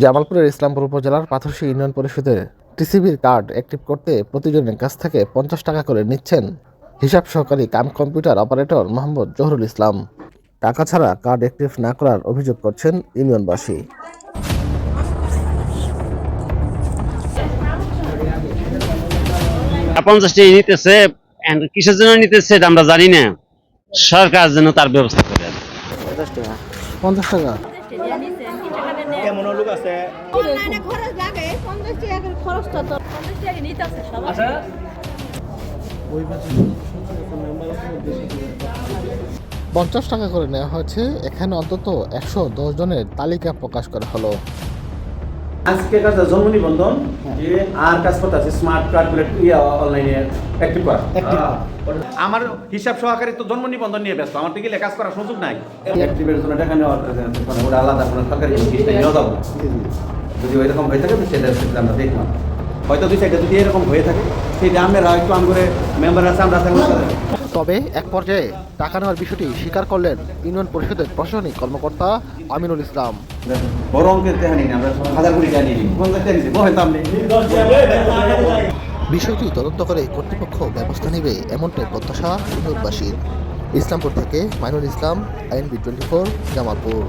জামালপুরের ইসলামপুর উপজেলার পাথরশী ইউনিয়ন পরিষদের টিসিবির কার্ড অ্যাক্টিভ করতে প্রতিজনের কাছ থেকে পঞ্চাশ টাকা করে নিচ্ছেন হিসাব সহকারী cum computer operator Mohammad Zahurul Islam. টাকা ছাড়া কার্ড অ্যাক্টিভ না করার অভিযোগ করছেন ইউনিয়নবাসী। পঞ্চাশ টাকা নিতেছে কিসের জন্য নিতেছে এটা আমরা জানি না। সরকার যেন তার ব্যবস্থা করে পঞ্চাশ টাকা। অনলাইনে খরচ লাগে পঞ্চাশ টাকা করে খরচটা তো পঞ্চাশ টাকা নিতে আছে সবাই। পঞ্চাশ টাকা করে নেওয়া হয়েছে। এখানে অন্তত একশো দশ জনের তালিকা প্রকাশ করা হলো। আজকে কাজটা জন্ম নিবন্ধন? যে আর কাজ করতে আছে স্মার্ট ক্যালকুলেট ইয়া অনলাইনে অ্যাক্টিভ করা। আমার হিসাব সহকারে তো জন্ম নিবন্ধন নিয়ে ব্যস্ত। আমার দিকে কাজ করার সুযোগ নাই। অ্যাক্টিভের জন্য টাকা নেওয়ার মানে ওটা আলাদা কোনো সরকারি জিনিসটা নিয়ে যাব যদি ওইরকম হয়ে থাকে তো সেটা সেটা আমরা দেখলাম। হয়তো দুই সাইডে যদি এরকম হয়ে থাকে সেটা আমরা একটু করে মেম্বার আছে আমরা তবে এক পর্যায়ে টাকা নেওয়ার বিষয়টি স্বীকার করলেন ইউনিয়ন পরিষদের প্রশাসনিক কর্মকর্তা আমিনুল ইসলাম। বড় অঙ্কের না আমরা হাজার কোটি টাকা বিষয়টি তদন্ত করে কর্তৃপক্ষ ব্যবস্থা নেবে এমনটাই প্রত্যাশা ইউনিয়নবাসীর। ইসলামপুর থেকে Mainul Islam INB twenty four Jamalpur.